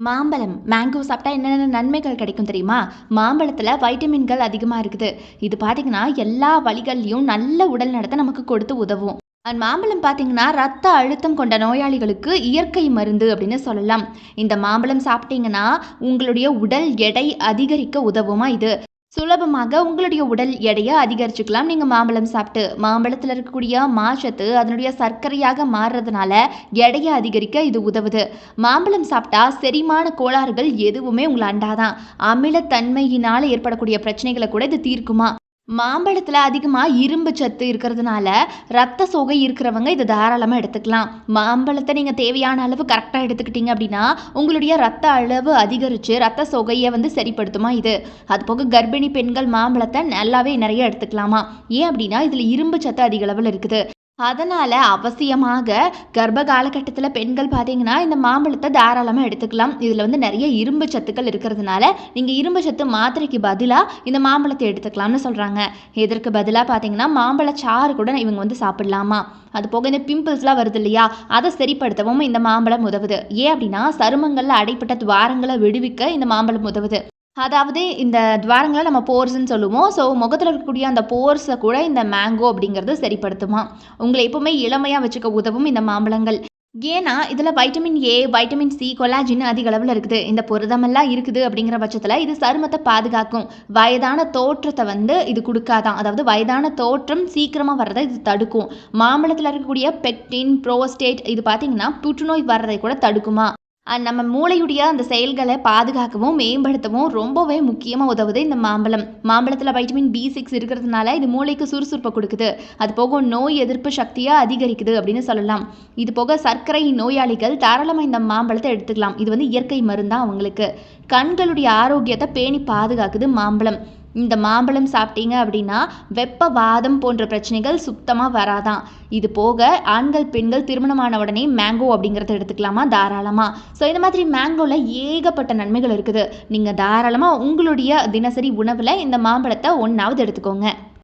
மாம்பழம் மேங்கோ சாப்பிட்டா என்னென்ன நன்மைகள் கிடைக்கும் தெரியுமா? மாம்பழத்தில் வைட்டமின்கள் அதிகமாக இருக்குது. இது பார்த்திங்கன்னா எல்லா வழிகள்லையும் நல்ல உடல் நடத்த நமக்கு கொடுத்து உதவும். அண்ட் மாம்பழம் பார்த்தீங்கன்னா ரத்த அழுத்தம் கொண்ட நோயாளிகளுக்கு இயற்கை மருந்து அப்படின்னு சொல்லலாம். இந்த மாம்பழம் சாப்பிட்டீங்கன்னா உங்களுடைய உடல் எடை அதிகரிக்க உதவுமா இது? சுலபமாக உங்களுடைய உடல் எடையை அதிகரிச்சுக்கலாம். நீங்கள் மாம்பழம் சாப்பிட்டு மாம்பழத்தில் இருக்கக்கூடிய மாச்சத்து அதனுடைய சர்க்கரையாக மாறுறதுனால எடையை அதிகரிக்க இது உதவுது. மாம்பழம் சாப்பிட்டா செரிமான கோளாறுகள் எதுவுமே உங்களை அண்டாதான். அமிலத்தன்மையினால் ஏற்படக்கூடிய பிரச்சனைகளை கூட இது தீர்க்குமா? மாம்பழத்தில் அதிகமாக இரும்பு சத்து இருக்கிறதுனால ரத்த சோகை இருக்கிறவங்க இதை தாராளமாக எடுத்துக்கலாம். மாம்பழத்தை நீங்கள் தேவையான அளவு கரெக்டாக எடுத்துக்கிட்டீங்க அப்படின்னா உங்களுடைய ரத்த அளவு அதிகரித்து ரத்த சோகையை வந்து சரிப்படுத்துமா இது? அது போக கர்ப்பிணி பெண்கள் மாம்பழத்தை நல்லாவே நிறைய எடுத்துக்கலாமா? ஏன் அப்படின்னா இதில் இரும்பு சத்து அதிக அளவில் இருக்குது. அதனால் அவசியமாக கர்ப்ப காலகட்டத்தில் பெண்கள் பார்த்தீங்கன்னா இந்த மாம்பழத்தை தாராளமாக எடுத்துக்கலாம். இதில் வந்து நிறைய இரும்பு சத்துக்கள் இருக்கிறதுனால நீங்கள் இரும்பு சத்து மாத்திரைக்கு பதிலாக இந்த மாம்பழத்தை எடுத்துக்கலாம்னு சொல்கிறாங்க இதற்கு பதிலாக பார்த்தீங்கன்னா மாம்பழ சாறு கூட இவங்க வந்து சாப்பிடலாமா? அது போக இந்த பிம்பிள்ஸ்லாம் வருது இல்லையா? அதை சரிப்படுத்தவும் இந்த மாம்பழம் உதவுது. ஏன் அப்படின்னா சருமங்களில் அடைப்பட்ட துவாரங்களை விடுவிக்க இந்த மாம்பழம் உதவுது. அதாவது இந்த துவாரங்களை நம்ம போர்ஸ்ன்னு சொல்லுவோம் ஸோ முகத்தில் இருக்கக்கூடிய அந்த போர்ஸை கூட இந்த மேங்கோ அப்படிங்கிறது சரிப்படுத்துமா. உங்களை எப்போவுமே இளமையாக வச்சுக்க உதவும் இந்த மாம்பழங்கள். ஏன்னா இதில் vitamin A vitamin C collagen அதிக அளவில் இருக்குது. இந்த புரதமெல்லாம் இருக்குது அப்படிங்கிற பட்சத்தில் இது சருமத்தை பாதுகாக்கும். வயதான தோற்றத்தை வந்து இது கொடுக்காதான். அதாவது வயதான தோற்றம் சீக்கிரமாக வர்றதை இது தடுக்கும். மாம்பழத்தில் இருக்கக்கூடிய பெக்டின் ப்ரோஸ்டேட் இது பார்த்திங்கன்னா புற்றுநோய் வர்றதை கூட தடுக்குமா. நம்ம மூளையுடைய அந்த செயல்களை பாதுகாக்கவும் மேம்படுத்தவும் ரொம்பவே முக்கியமாக உதவுது இந்த மாம்பழம். மாம்பழத்தில் வைட்டமின் பி சிக்ஸ் இருக்கிறதுனால இது மூளைக்கு சுறுசுறுப்பை கொடுக்குது. அது போக நோய் எதிர்ப்பு சக்தியை அதிகரிக்குது அப்படின்னு சொல்லலாம். இது போக சர்க்கரை நோயாளிகள் தாராளமாக இந்த மாம்பழத்தை எடுத்துக்கலாம். இது வந்து இயற்கை மருந்தான் அவங்களுக்கு. கண்களுடைய ஆரோக்கியத்தை பேணி பாதுகாக்குது மாம்பழம். இந்த மாம்பழம் சாப்பிட்டீங்க அப்படின்னா வெப்பவாதம் போன்ற பிரச்சனைகள் சுத்தமாக வராதான் இது போக ஆண்கள் பெண்கள் திருமணமான உடனே மேங்கோ அப்படிங்கிறத எடுத்துக்கலாமா? தாராளமாக ஸோ இந்த மாதிரி மேங்கோவில் ஏகப்பட்ட நன்மைகள் இருக்குது. நீங்கள் தாராளமாக உங்களுடைய தினசரி உணவில் இந்த மாம்பழத்தை ஒன்றாவது எடுத்துக்கோங்க.